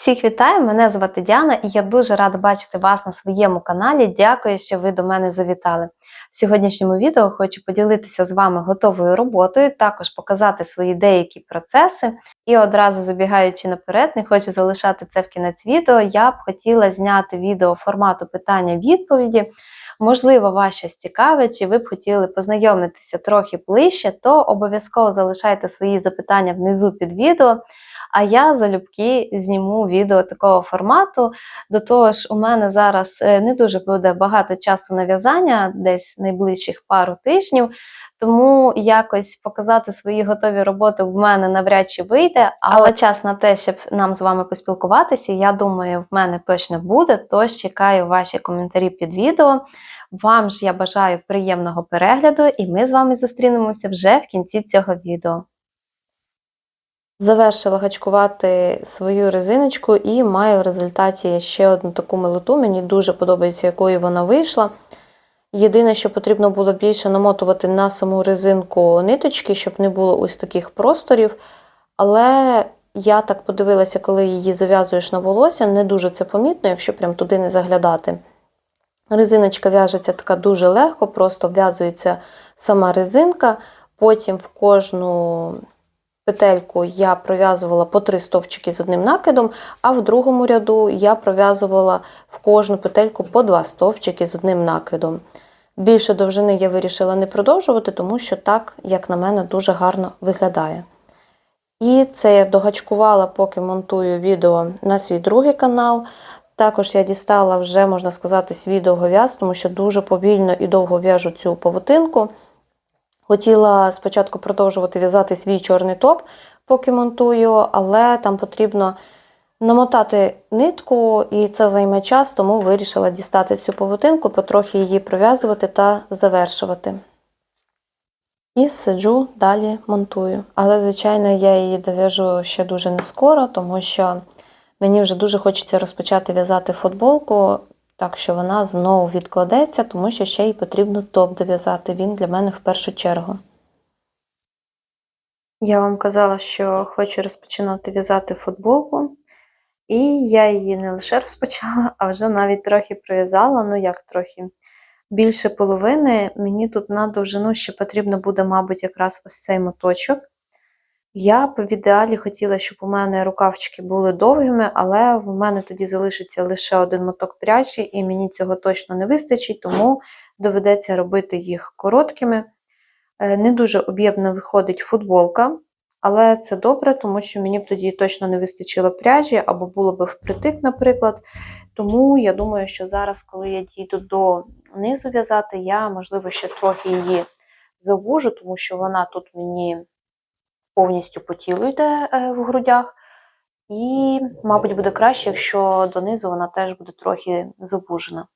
Всіх вітаю! Мене звати Діана і я дуже рада бачити вас на своєму каналі. Дякую, що ви до мене завітали. В сьогоднішньому відео хочу поділитися з вами готовою роботою, також показати свої деякі процеси. І одразу забігаючи наперед, не хочу залишати це в кінець відео. Я б хотіла зняти відео формату питання-відповіді. Можливо, вас щось цікавить, чи ви б хотіли познайомитися трохи ближче, то обов'язково залишайте свої запитання внизу під відео. А я залюбки зніму відео такого формату. До того ж, у мене зараз е, не дуже буде багато часу на в'язання, десь найближчих пару тижнів. Тому якось показати свої готові роботи в мене навряд чи вийде, але час на те, щоб нам з вами поспілкуватися, я думаю, в мене точно буде. Тож чекаю ваші коментарі під відео. Вам ж я бажаю приємного перегляду, і ми з вами зустрінемося вже в кінці цього відео. Завершила гачкувати свою резиночку і маю в результаті ще одну таку милоту. Мені дуже подобається, якою вона вийшла. Єдине, що потрібно було більше намотувати на саму резинку ниточки, щоб не було ось таких просторів. Але я так подивилася, коли її зав'язуєш на волосся, не дуже це помітно, якщо прям туди не заглядати. Резиночка в'яжеться така дуже легко, просто в'язується сама резинка, потім в кожну петельку я пров'язувала по три стовпчики з одним накидом, а в другому ряду я пров'язувала в кожну петельку по два стовпчики з одним накидом. Більше довжини я вирішила не продовжувати, тому що так, як на мене, дуже гарно виглядає. І це я догачкувала, поки монтую відео на свій другий канал. Також я дістала вже, можна сказати, свій довгов'яз, тому що дуже повільно і довго в'яжу цю павутинку. Хотіла спочатку продовжувати в'язати свій чорний топ, поки монтую, але там потрібно намотати нитку, і це займе час, тому вирішила дістати цю павутинку, потрохи її пров'язувати та завершувати. І сиджу, далі монтую. Але, звичайно, я її дов'яжу ще дуже не скоро, тому що мені вже дуже хочеться розпочати в'язати футболку. Так що вона знову відкладеться, тому що ще й потрібно топ дов'язати. Він для мене в першу чергу. Я вам казала, що хочу розпочинати в'язати футболку. І я її не лише розпочала, а вже навіть трохи пров'язала. Ну, як трохи більше половини. Мені тут на довжину ще потрібно буде, мабуть, якраз ось цей моточок. Я б в ідеалі хотіла, щоб у мене рукавчики були довгими, але в мене тоді залишиться лише один моток пряжі, і мені цього точно не вистачить, тому доведеться робити їх короткими. Е, Не дуже об'ємно виходить футболка, але це добре, тому що мені б тоді точно не вистачило пряжі, або було б впритик, наприклад. Тому я думаю, що зараз, коли я дійду до низу в'язати, я, можливо, ще трохи її завужу, тому що вона тут мені повністю по тілу йде е, в грудях. І, мабуть, буде краще, якщо донизу вона теж буде трохи забужена.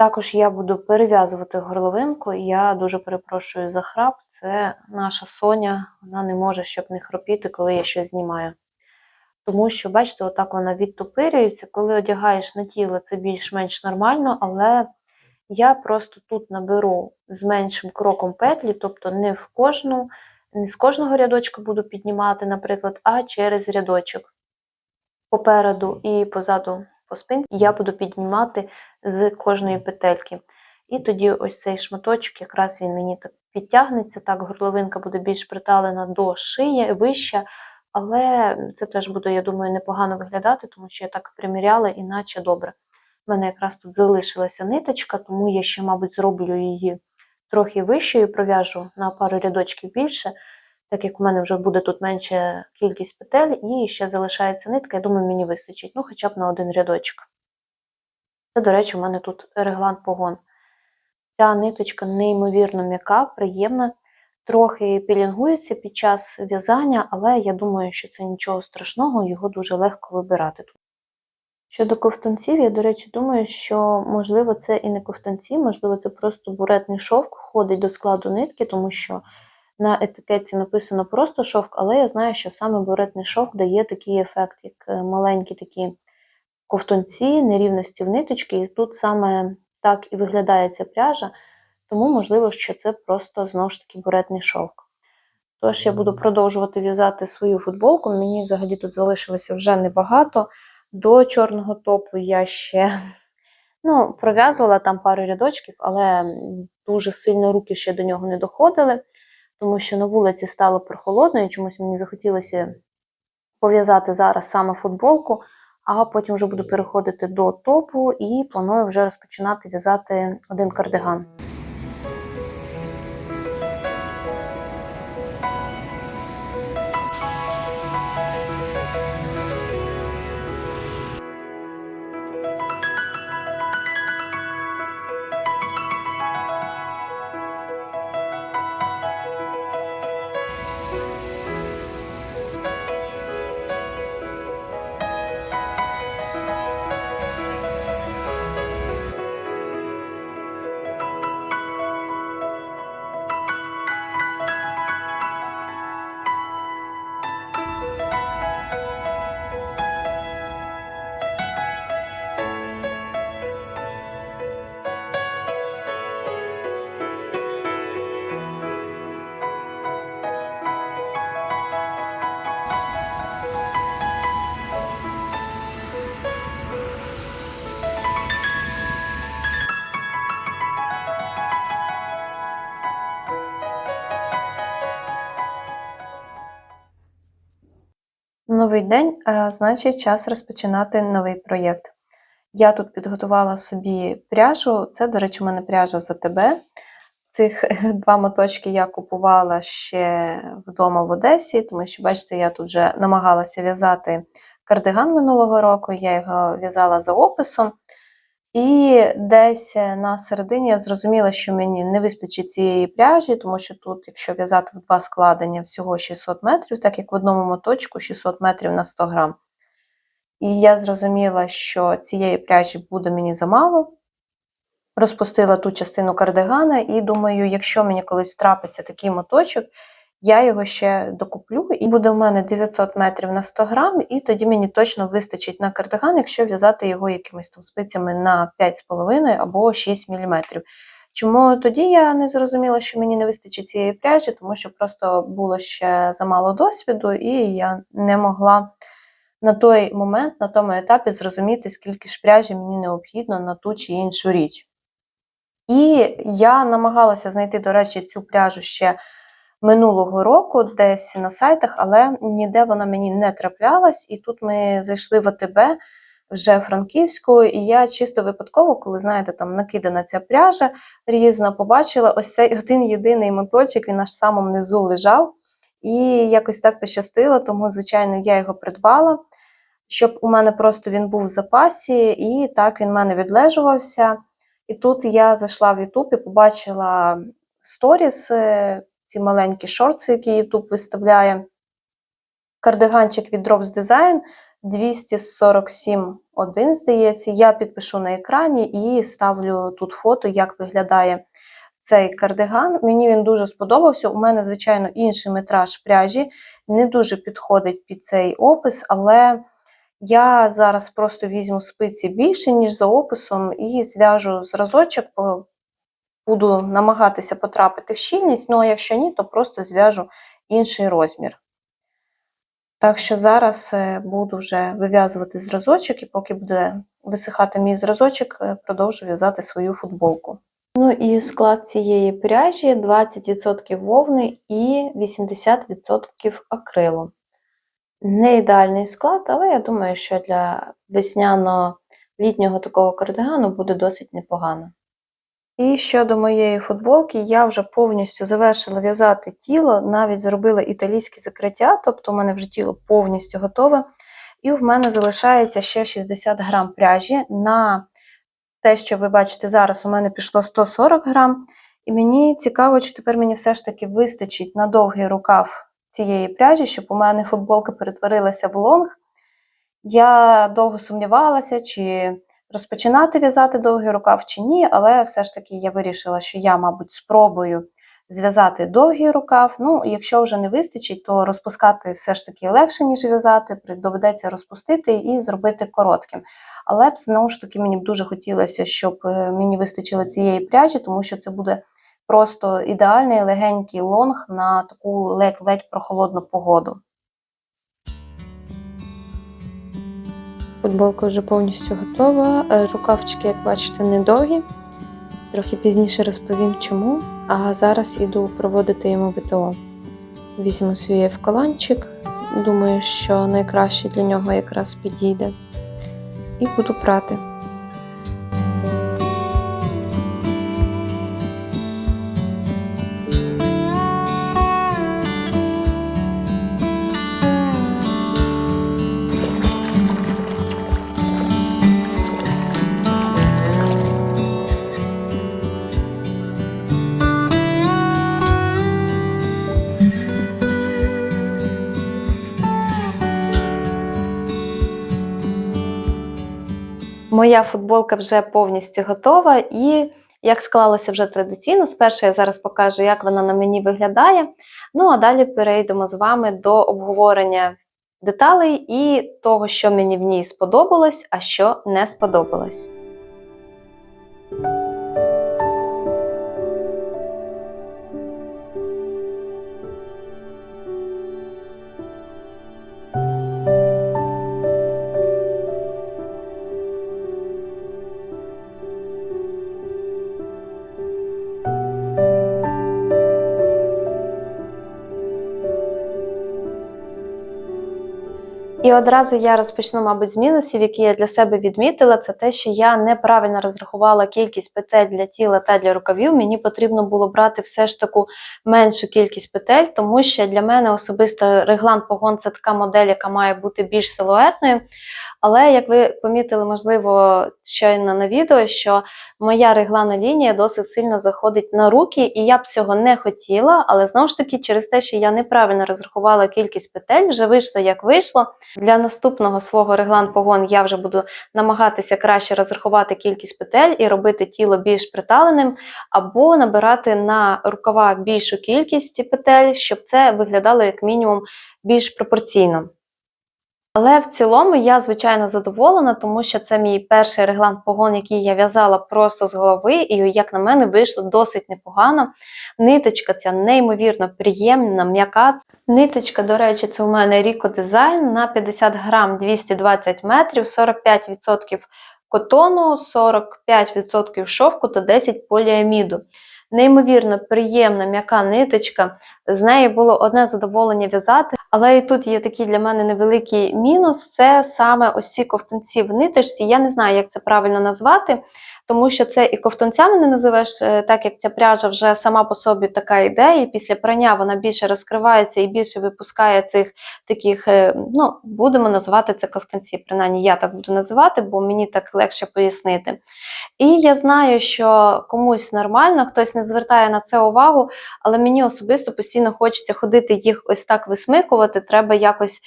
Також я буду перев'язувати горловинку, і я дуже перепрошую за храп. Це наша Соня, вона не може, щоб не хропіти, коли я щось знімаю. Тому що, бачите, отак вона відтопирюється. Коли одягаєш на тіло, це більш-менш нормально, але я просто тут наберу з меншим кроком петлі, тобто не в кожну не з кожного рядочка буду піднімати, наприклад, а через рядочок. Попереду і позаду по спинці я буду піднімати з кожної петельки. І тоді ось цей шматочок, якраз він мені так підтягнеться, так, горловинка буде більш приталена до шиї, вища, але це теж буде, я думаю, непогано виглядати, тому що я так приміряла, іначе добре. У мене якраз тут залишилася ниточка, тому я ще, мабуть, зроблю її трохи вищою, пров'яжу на пару рядочків більше, так як у мене вже буде тут менша кількість петель, і ще залишається нитка, я думаю, мені вистачить, ну хоча б на один рядочок. Це, до речі, у мене тут реглан погон. Ця ниточка неймовірно м'яка, приємна. трохи пілінгується під час в'язання, але я думаю, що це нічого страшного, його дуже легко вибирати тут. Щодо ковтунців, я, до речі, думаю, що можливо це і не ковтунці, можливо, це просто буретний шовк входить до складу нитки, тому що на етикетці написано просто шовк, але я знаю, що саме буретний шовк дає такий ефект, як е, маленькі такі ковтунці, нерівності в ниточки, і тут саме так і виглядає ця пряжа, тому можливо, що це просто знову ж таки буретний шовк. Тож я буду продовжувати в'язати свою футболку. Мені взагалі тут залишилося вже небагато. До чорного топу я ще ну, пров'язувала там пару рядочків, але дуже сильно руки ще до нього не доходили, тому що на вулиці стало прохолодно і чомусь мені захотілося пов'язати зараз саме футболку, а потім вже буду переходити до топу і планую вже розпочинати в'язати один кардиган. Новий день, а значить, час розпочинати новий проєкт. Я тут підготувала собі пряжу. Це, до речі, у мене пряжа за тебе. Цих два моточки я купувала ще вдома в Одесі, тому що, бачите, я тут вже намагалася в'язати кардиган минулого року, я його в'язала за описом. І десь на середині я зрозуміла, що мені не вистачить цієї пряжі, тому що тут, якщо в'язати в два складення, всього 600 метрів, так як в одному моточку 600 метрів на 100 грам. І я зрозуміла, що цієї пряжі буде мені замало. Розпустила ту частину кардигана, і думаю, якщо мені колись трапиться такий моточок, я його ще докуплю, і буде в мене 900 метрів на 100 грам, і тоді мені точно вистачить на кардиган, якщо в'язати його якимись там спицями на 5,5 або 6 мм. Чому тоді я не зрозуміла, що мені не вистачить цієї пряжі, тому що просто було ще замало досвіду, і я не могла на той момент, на тому етапі зрозуміти, скільки ж пряжі мені необхідно на ту чи іншу річ. І я намагалася знайти, до речі, цю пряжу ще минулого року, десь на сайтах, але ніде вона мені не траплялась. І тут ми зайшли в АТБ вже Франківську, і я чисто випадково, коли, знаєте, там накидана ця пряжа різна, побачила ось цей один єдиний моточок, він аж самому низу лежав. І якось так пощастило, тому, звичайно, я його придбала, щоб у мене просто він був в запасі, і так він в мене відлежувався. І тут я зайшла в YouTube і побачила сторіс, е, ці маленькі шорти, які YouTube виставляє. Кардиганчик від Drops Design 247,1, здається. Я підпишу на екрані і ставлю тут фото, як виглядає цей кардиган. Мені він дуже сподобався. У мене, звичайно, інший метраж пряжі, не дуже підходить під цей опис, але я зараз просто візьму спиці більше, ніж за описом, і зв'яжу зразочок, буду намагатися потрапити в щільність, ну а якщо ні, то просто зв'яжу інший розмір. Так що зараз е, буду вже вив'язувати зразочок, і поки буде висихати мій зразочок, е, продовжу в'язати свою футболку. Ну і склад цієї пряжі 20% вовни і 80% акрилу. Не ідеальний склад, але я думаю, що для весняно-літнього такого кардигану буде досить непогано. І щодо моєї футболки, я вже повністю завершила в'язати тіло, навіть зробила італійське закриття, тобто у мене вже тіло повністю готове. І в мене залишається ще 60 грам пряжі. На те, що ви бачите зараз, у мене пішло 140 грам. І мені цікаво, чи тепер мені все ж таки вистачить на довгий рукав цієї пряжі, щоб у мене футболка перетворилася в лонг. Я довго сумнівалася, чи розпочинати в'язати довгий рукав чи ні, але все ж таки я вирішила, що я, мабуть, спробую зв'язати довгий рукав. Ну, якщо вже не вистачить, то розпускати все ж таки легше, ніж в'язати. Доведеться розпустити і зробити коротким. Але б знову ж таки мені б дуже хотілося, щоб е, мені вистачило цієї пряжі, тому що це буде просто ідеальний легенький лонг на таку ледь-ледь прохолодну погоду. Футболка вже повністю готова. Е, Рукавчики, як бачите, недовгі. Трохи пізніше розповім чому. А зараз іду проводити йому ВТО. Візьму свій евкаланчик. Думаю, що найкраще для нього якраз підійде. І буду прати. Моя футболка вже повністю готова, і як склалося вже традиційно, спершу я зараз покажу, як вона на мені виглядає. Ну а далі перейдемо з вами до обговорення деталей і того, що мені в ній сподобалось, а що не сподобалось. І одразу я розпочну, мабуть, з мінусів, які я для себе відмітила, це те, що я неправильно розрахувала кількість петель для тіла та для рукавів. Мені потрібно було брати все ж таку меншу кількість петель, тому що для мене особисто реглан погон це така модель, яка має бути більш силуетною. Але як ви помітили, можливо, щойно на відео, що моя реглана лінія досить сильно заходить на руки, і я б цього не хотіла. Але знову ж таки, через те, що я неправильно розрахувала кількість петель, вже вийшло як вийшло. Для наступного свого реглан погон я вже буду намагатися краще розрахувати кількість петель і робити тіло більш приталеним, або набирати на рукава більшу кількість петель, щоб це виглядало як мінімум більш пропорційно. Але в цілому я звичайно задоволена, тому що це мій перший реглан погон, який я в'язала просто з голови, і як на мене вийшло досить непогано. Ниточка ця неймовірно приємна, м'яка. Ниточка, до речі, це у мене Ріко Дизайн на 50 грам 220 метрів, 45% котону, 45% шовку та 10 поліаміду. Неймовірно приємна м'яка ниточка. З неї було одне задоволення в'язати, але і тут є такий для мене невеликий мінус: це саме ось ці ковтанці в ниточці. Я не знаю, як це правильно назвати, тому що це і ковтунцями не називеш, е, так як ця пряжа вже сама по собі така ідея, і після прання вона більше розкривається і більше випускає цих таких, е, ну, будемо називати це ковтунці. Принаймні я так буду називати, бо мені так легше пояснити. І я знаю, що комусь нормально, хтось не звертає на це увагу, але мені особисто постійно хочеться ходити їх ось так висмикувати. Треба якось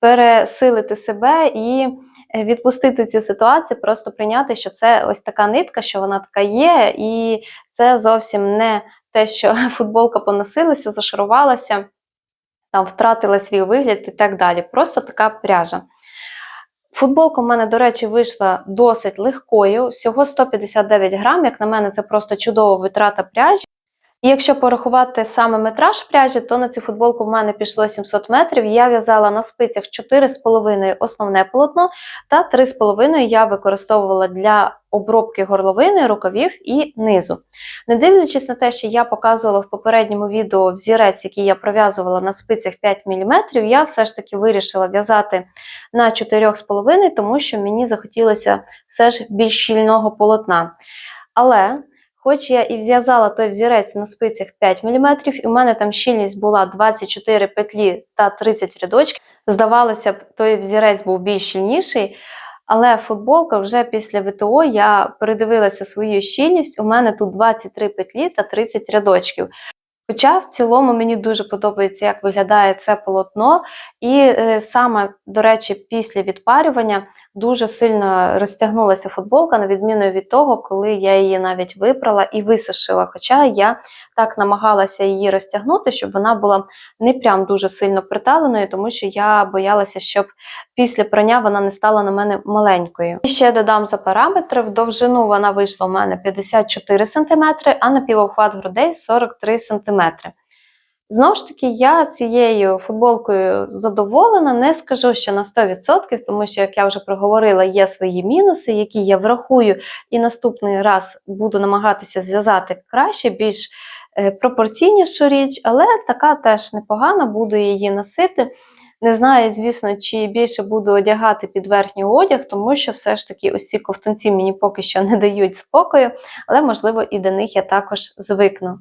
пересилити себе і відпустити цю ситуацію, просто прийняти, що це ось така нитка, що вона така є, і це зовсім не те, що футболка поносилася, зашарувалася, там втратила свій вигляд і так далі. Просто така пряжа. Футболка в мене, до речі, вийшла досить легкою, всього 159 грам. Як на мене, це просто чудова витрата пряжі. Якщо порахувати саме метраж пряжі, то на цю футболку в мене пішло 700 метрів. Я в'язала на спицях 4,5 основне полотно, та 3,5 я використовувала для обробки горловини, рукавів і низу. Не дивлячись на те, що я показувала в попередньому відео взірець, який я пров'язувала на спицях 5 мм, я все ж таки вирішила в'язати на 4,5, тому що мені захотілося все ж більш щільного полотна. Але Хоч я і в'язала той взірець на спицях 5 мм, і у мене там щільність була 24 петлі та 30 рядочків. Здавалося б, той взірець був більш щільніший, Але футболка вже після ВТО я передивилася свою щільність. У мене тут 23 петлі та 30 рядочків. Хоча в цілому мені дуже подобається, як виглядає це полотно, і е, саме, до речі, після відпарювання дуже сильно розтягнулася футболка, на відміну від того, коли я її навіть випрала і висушила. Хоча я так намагалася її розтягнути, щоб вона була не прям дуже сильно приталеною, тому що я боялася, щоб після прання вона не стала на мене маленькою. І ще додам за параметри: в довжину вона вийшла у мене 54 см, а на півохват грудей 43 см. Знову ж таки, я цією футболкою задоволена, не скажу, що на 100%, тому що, як я вже проговорила, є свої мінуси, які я врахую, і наступний раз буду намагатися зв'язати краще, більш е, пропорційнішу річ, але така теж непогана, буду її носити. Не знаю, звісно, чи більше буду одягати під верхній одяг, тому що все ж таки ці ковтунці мені поки що не дають спокою, але, можливо, і до них я також звикну.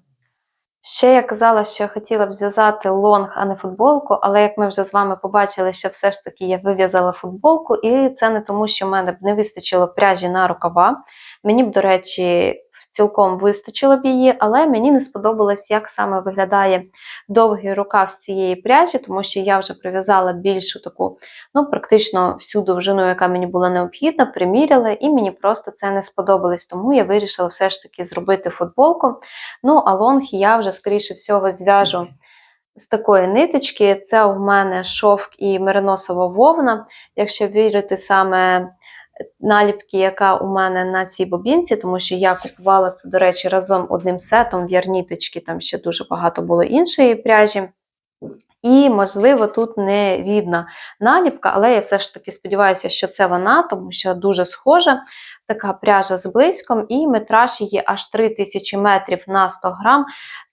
Ще я казала, що хотіла б зв'язати лонг, а не футболку, але як ми вже з вами побачили, що все ж таки я вив'язала футболку, і це не тому, що в мене б не вистачило пряжі на рукава. Мені б, до речі, цілком вистачило б її, але мені не сподобалось, як саме виглядає довгий рукав з цієї пряжі, тому що я вже прив'язала більшу таку, ну, практично всю довжину, яка мені була необхідна, приміряла, і мені просто це не сподобалось. Тому я вирішила все ж таки зробити футболку. Ну, а лонг я вже, скоріше всього, зв'яжу. З такої ниточки, це у мене шовк і мериносова вовна. Якщо вірити саме наліпки, яка у мене на цій бобінці, тому що я купувала це, до речі, разом одним сетом в ярніточки, там ще дуже багато було іншої пряжі. І, можливо, тут не рідна наліпка, але я все ж таки сподіваюся, що це вона, тому що дуже схожа така пряжа з блиском, і метраж її аж 3000 метрів на 100 грам.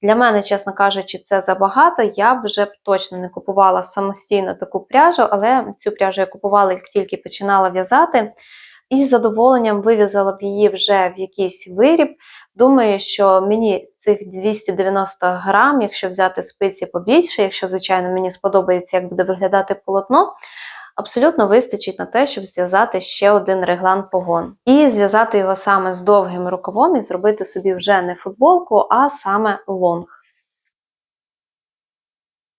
Для мене, чесно кажучи, це забагато. Я б вже точно не купувала самостійно таку пряжу, але цю пряжу я купувала, як тільки починала в'язати. І з задоволенням вив'язала б її вже в якийсь виріб. Думаю, що мені цих 290 грам, якщо взяти спиці побільше, якщо, звичайно, мені сподобається, як буде виглядати полотно, абсолютно вистачить на те, щоб зв'язати ще один реглан погон. І зв'язати його саме з довгим рукавом і зробити собі вже не футболку, а саме лонг.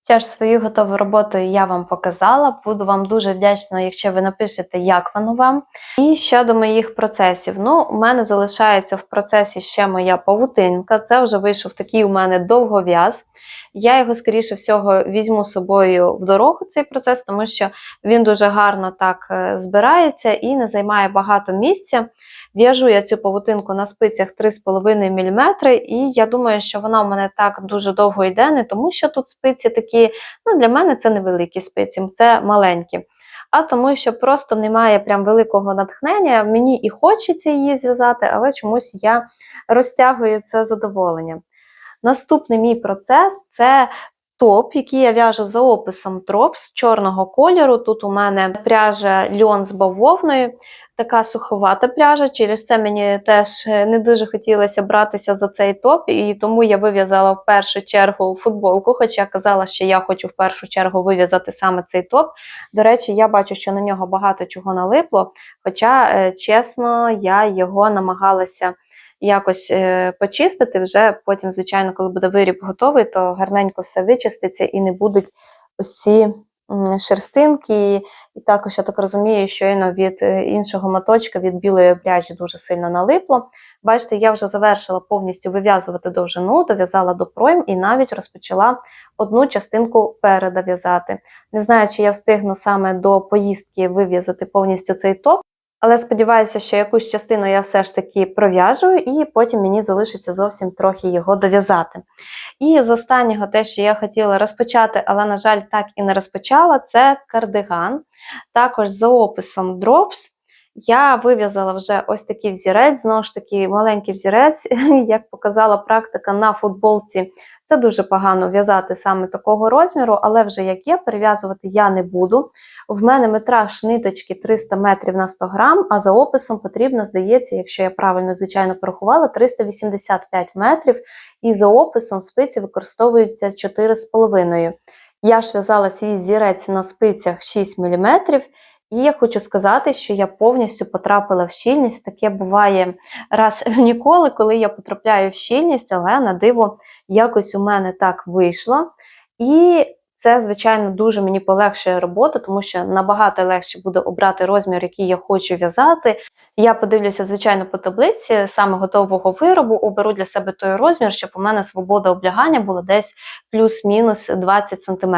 Що ж, свою готову роботу я вам показала. Буду вам дуже вдячна, якщо ви напишете, як воно вам. І щодо моїх процесів. Ну, у мене залишається в процесі ще моя павутинка. Це вже вийшов такий у мене довгов'яз. Я його, скоріше всього, візьму з собою в дорогу цей процес, тому що він дуже гарно так е, збирається і не займає багато місця. В'яжу я цю павутинку на спицях 3,5 мм, і я думаю, що вона у мене так дуже довго йде, не тому що тут спиці такі, ну для мене це невеликі спиці, це маленькі. А тому, що просто немає прям великого натхнення, мені і хочеться її зв'язати, але чомусь я розтягую це задоволення. Наступний мій процес це топ, який я в'яжу за описом тропс чорного кольору. Тут у мене пряжа льон з бавовною, така суховата пряжа. Через це мені теж не дуже хотілося братися за цей топ, і тому я вив'язала в першу чергу футболку, хоча я казала, що я хочу в першу чергу вив'язати саме цей топ. До речі, я бачу, що на нього багато чого налипло, хоча, е, чесно, я його намагалася якось е, почистити. Вже потім, звичайно, коли буде виріб готовий, то гарненько все вичиститься і не будуть ось ці шерстинки. І також, я так розумію, щойно від е, іншого моточка, від білої пряжі дуже сильно налипло. Бачите, я вже завершила повністю вив'язувати довжину, дов'язала до пройм і навіть розпочала одну частинку переда в'язати. Не знаю, чи я встигну саме до поїздки вив'язати повністю цей топ. Але сподіваюся, що якусь частину я все ж таки пров'яжу, і потім мені залишиться зовсім трохи його дов'язати. І з останнього, те, що я хотіла розпочати, але, на жаль, так і не розпочала, це кардиган. Також за описом Drops. Я вив'язала вже ось такий взірець, знову ж таки, маленький взірець, як показала практика на футболці. Це дуже погано в'язати саме такого розміру, але вже як є, перев'язувати я не буду. В мене метраж ниточки 300 метрів на 100 грам, а за описом потрібно, здається, якщо я правильно, звичайно, порахувала, 385 метрів, і за описом спиці використовуються 4,5. Я ж в'язала свій зірець на спицях 6 мм, І я хочу сказати, що я повністю потрапила в щільність. Таке буває раз ніколи, коли я потрапляю в щільність, але на диво якось у мене так вийшло. І це, звичайно, дуже мені полегшує роботу, тому що набагато легше буде обрати розмір, який я хочу в'язати. Я подивлюся, звичайно, по таблиці саме готового виробу, оберу для себе той розмір, щоб у мене свобода облягання була десь плюс-мінус 20 см.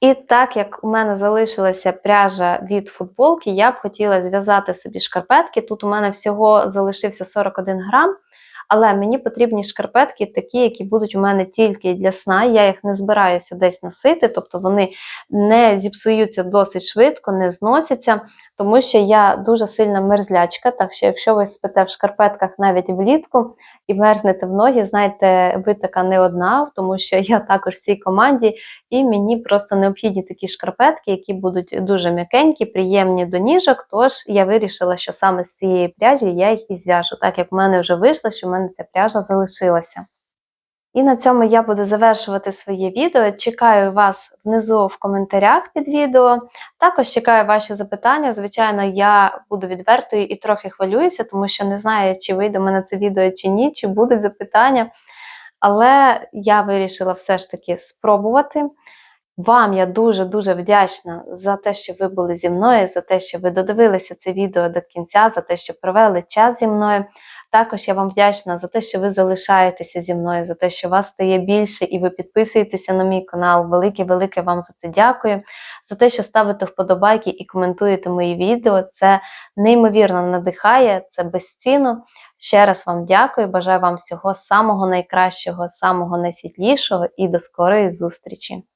І так як у мене залишилася пряжа від футболки, я б хотіла зв'язати собі шкарпетки. Тут у мене всього залишився 41 грам. Але мені потрібні шкарпетки такі, які будуть у мене тільки для сна. Я їх не збираюся десь носити, тобто вони не зіпсуються досить швидко, не зносяться, тому що я дуже сильна мерзлячка. Так що, якщо ви спите в шкарпетках навіть влітку і мерзнете в ноги, знайте, ви така не одна, тому що я також в цій команді, і мені просто необхідні такі шкарпетки, які будуть дуже м'якенькі, приємні до ніжок. Тож я вирішила, що саме з цієї пряжі я їх і зв'яжу, так як в мене вже вийшло, що в мене ця пряжа залишилася. І на цьому я буду завершувати своє відео. Чекаю вас внизу в коментарях під відео. Також чекаю ваші запитання. Звичайно, я буду відвертою і трохи хвилююся, тому що не знаю, чи вийде мене це відео чи ні, чи будуть запитання. Але я вирішила все ж таки спробувати. Вам я дуже-дуже вдячна за те, що ви були зі мною, за те, що ви додивилися це відео до кінця, за те, що провели час зі мною. Також я вам вдячна за те, що ви залишаєтеся зі мною, за те, що вас стає більше і ви підписуєтеся на мій канал. Велике-велике вам за це дякую. За те, що ставите вподобайки і коментуєте мої відео. Це неймовірно надихає, це безцінно. Ще раз вам дякую. Бажаю вам всього самого найкращого, самого найсвітлішого і до скорої зустрічі!